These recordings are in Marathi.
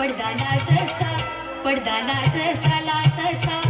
पडदा लाजता पडदा लाजता लाजता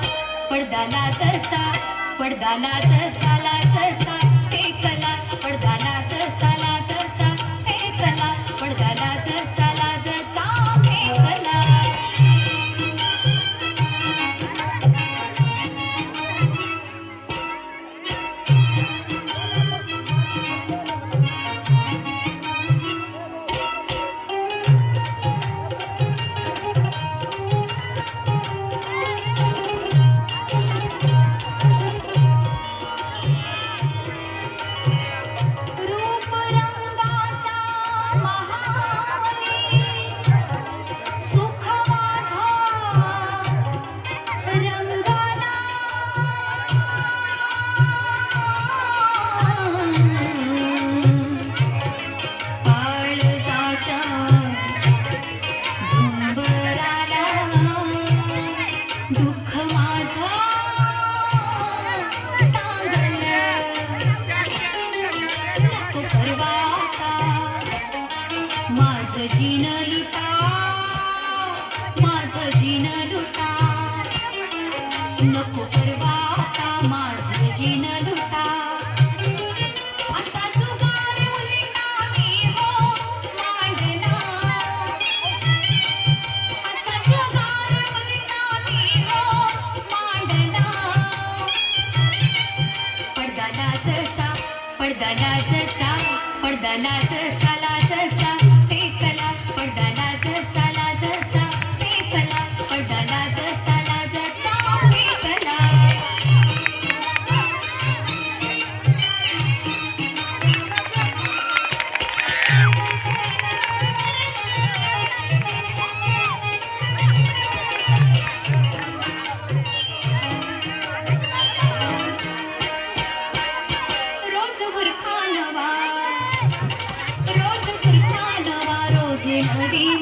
पडदाला तसा पडदाला तसाला तसा एकला पडदाला तसा माझ जिन लुटा माझ जिन लुटा नको परवा आता माझ जिन लुटा पडदा नाचता पडदा नाचता पडदा नाचता लाचता